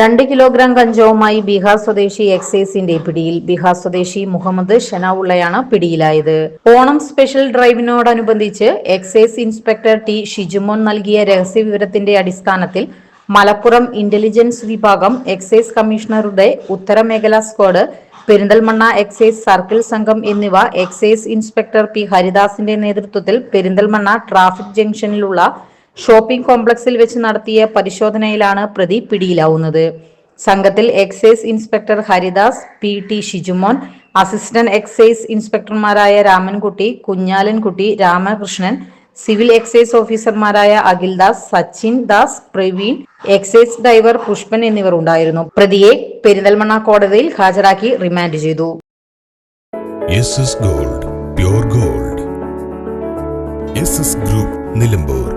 രണ്ട് കിലോഗ്രാം കഞ്ചാവുമായി ബീഹാർ സ്വദേശി എക്സൈസിന്റെ പിടിയിൽ. ബീഹാർ സ്വദേശി മുഹമ്മദ് ഷനാവുള്ളയാണ് പിടിയിലായത്. ഓണം സ്പെഷ്യൽ ഡ്രൈവിനോടനുബന്ധിച്ച് എക്സൈസ് ഇൻസ്പെക്ടർ ടി ഷിജുമോൻ നൽകിയ രഹസ്യവിവരത്തിന്റെ അടിസ്ഥാനത്തിൽ മലപ്പുറം ഇന്റലിജൻസ് വിഭാഗം എക്സൈസ് കമ്മീഷണറുടെ ഉത്തരമേഖലാ സ്ക്വാഡ് പെരിന്തൽമണ്ണ എക്സൈസ് സർക്കിൾ സംഘം എന്നിവ എക്സൈസ് ഇൻസ്പെക്ടർ പി ഹരിദാസിന്റെ നേതൃത്വത്തിൽ പെരിന്തൽമണ്ണ ട്രാഫിക് ജംഗ്ഷനിലുള്ള ഷോപ്പിംഗ് കോംപ്ലക്സിൽ വെച്ച് നടത്തിയ പരിശോധനയിലാണ് പ്രതി പിടിയിലാവുന്നത്. സംഘത്തിൽ excise inspector Haridas P T Shijumon assistant excise ഇൻസ്പെക്ടർമാരായ Ramankutty Kunhalankutty Ramakrishnan civil excise ഓഫീസർമാരായ അഖിൽദാസ് സച്ചിൻ ദാസ് പ്രവീൺ എക്സൈസ് ഡ്രൈവർ പുഷ്പൻ എന്നിവർ ഉണ്ടായിരുന്നു. പ്രതിയെ പെരിന്തൽമണ്ണ കോടതിയിൽ ഹാജരാക്കി റിമാൻഡ് ചെയ്തു. Gold gold. ഗ്രൂപ്പ് നിലമ്പൂർ.